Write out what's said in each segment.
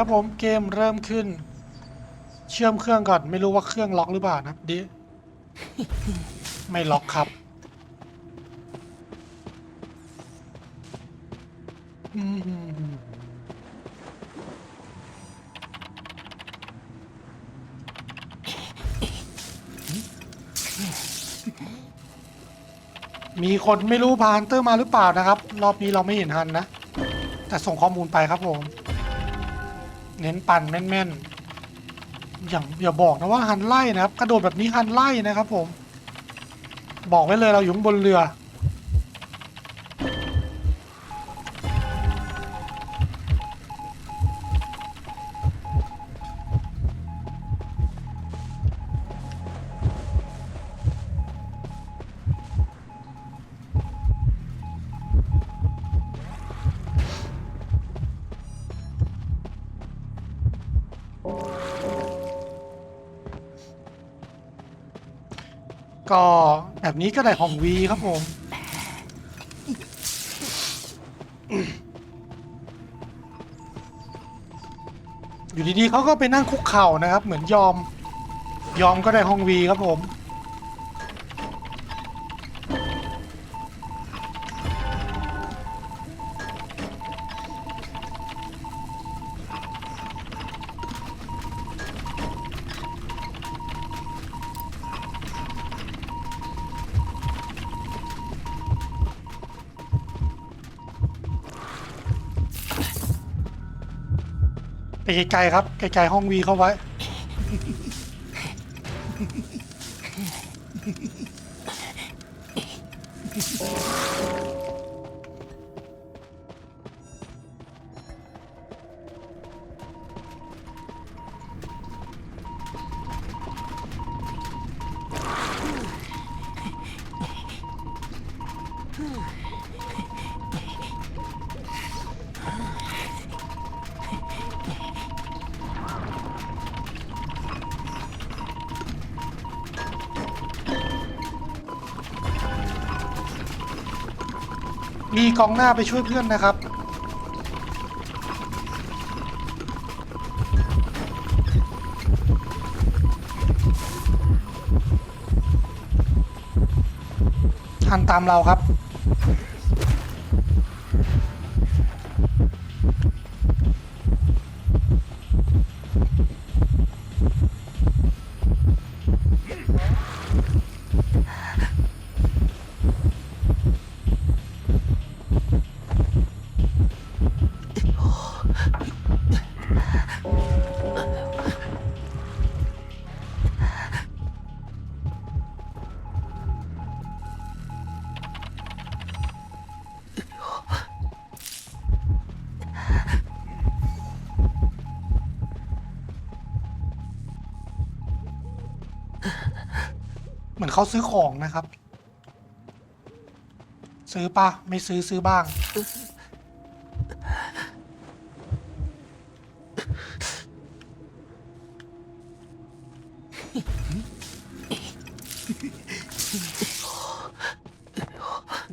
ครับผมเกมเริ่มขึ้น เชื่อมเครื่องก่อน ไม่รู้ว่าเครื่องล็อกหรือเปล่านะดิ ไม่ล็อกครับมีคนไม่รู้พานเตอร์มาหรือเปล่านะครับ รอบนี้เราไม่เห็นฮันนะ แต่ส่งข้อมูลไปครับผม เน้นปั่นแม่นๆอย่างอย่าบอกนะว่าหันไล่นะครับ กระโดดแบบนี้หันไล่นะครับผม บอกไว้เลยเราอยู่บนเรือ ก็แบบนี้ก็ได้ของวีครับผม อยู่ดีๆเขาก็ไปนั่งคุกเข่านะครับ เหมือนยอม ยอมก็ได้ห้องวีครับผม ไปไกลๆครับไกลๆห้องวีเข้าไว้ มีกองหน้าไปช่วยเพื่อนนะครับหันตามเราครับ เหมือนเขาซื้อของนะครับ ซื้อปะไม่ซื้อซื้อบ้าง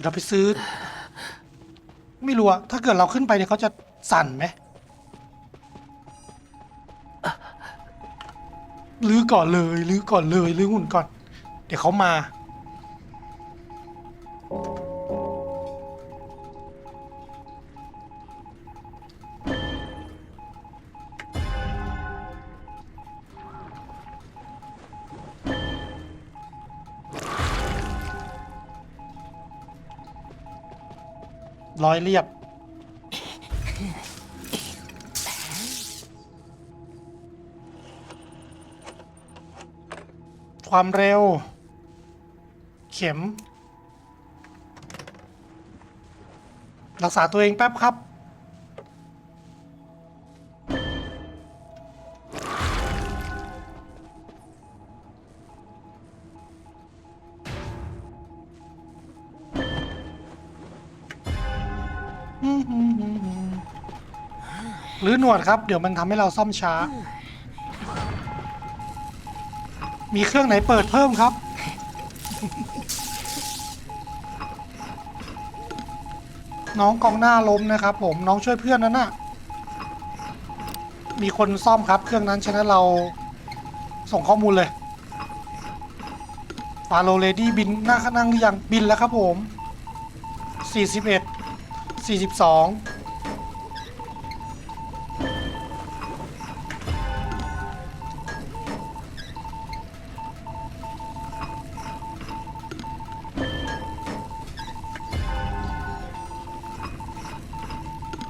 เราไปซื้อ ไม่รู้อะถ้าเกิดเราขึ้นไปเนี่ยเขาจะสั่นไหมลื้อก่อนเลยลื้อก่อนเลยลื้อหุ่นก่อน เดี๋ยวเขามา ร้อยเรียบ ความเร็ว เข็ม รักษาตัวเองแป๊บครับ หรือหนวดครับ เดี๋ยวมันทำให้เราซ่อมช้า มีเครื่องไหนเปิดเพิ่มครับ น้องกองหน้าล้มนะครับผมน้องช่วยเพื่อนนั่นน่ะ มีคนซ่อมครับ เครื่องนั้นฉะนั้นเราส่งข้อมูลเลยฟาโลเลดี้บินหน้านั่งหรือยังบินแล้วครับผม 41 42 ด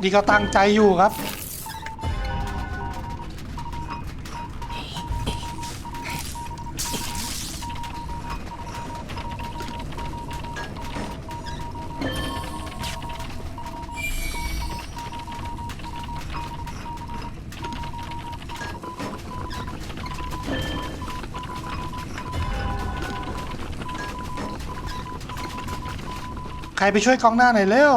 ีเขาตั้งใจอยู่ครับ ใครไปช่วยกองหน้าหน่อยเร็ว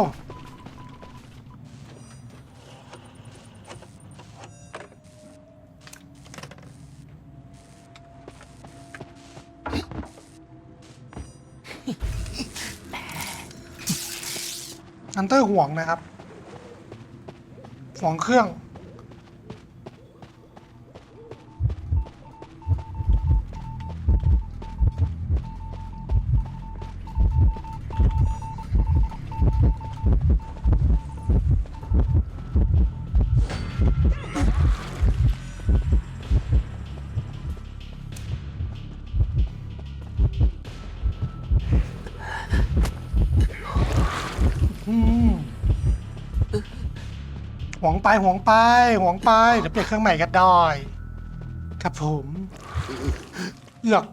อันเตอร์ห่วงนะครับ ห่วงเครื่อง วงไปหวงไปหวงไปเดี๋ยวเปลี่ยนเครื่องใหม่ก็ได้ครับผมเลือก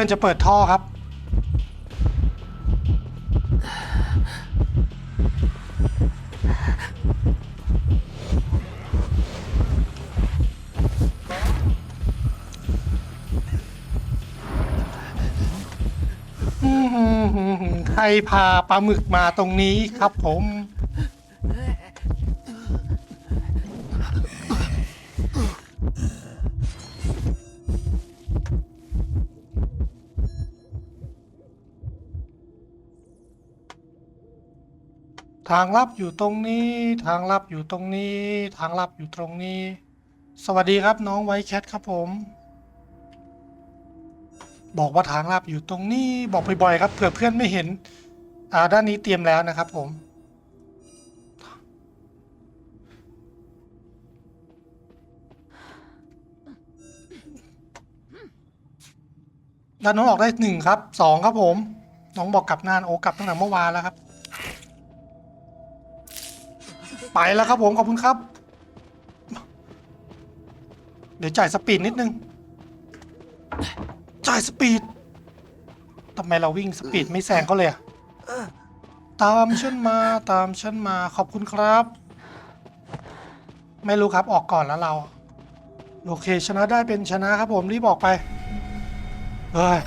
พื่อนจะเปิดท่อครับ ใครพาปลาหมึกมาตรงนี้ครับผม ทางลับอยู่ตรงนี้ ทางลับอยู่ตรงนี้ ทางลับอยู่ตรงนี้ สวัสดีครับน้องไวท์แคทครับผม บอกว่าทางลับอยู่ตรงนี้ บอกบ่อยๆครับเผื่อเพื่อนไม่เห็น อ่าด้านนี้เตรียมแล้วนะครับผมด้านน้องออกได้หนึ่งครับสองครับผม น้องบอกกลับนานโอ้กลับตั้งแต่เมื่อวานแล้วครับ ไปแล้วครับผมขอบคุณครับ เดี๋ยวจ่ายสปีดนิดนึง จ่ายสปีดทำไมเราวิ่งสปีดไม่แซงเขาเลยอะตามฉันมาตามฉันมาขอบคุณครับ ไม่รู้ครับออกก่อนแล้วเรา โอเคชนะได้เป็นชนะครับผมรีบออกไปเฮ้ย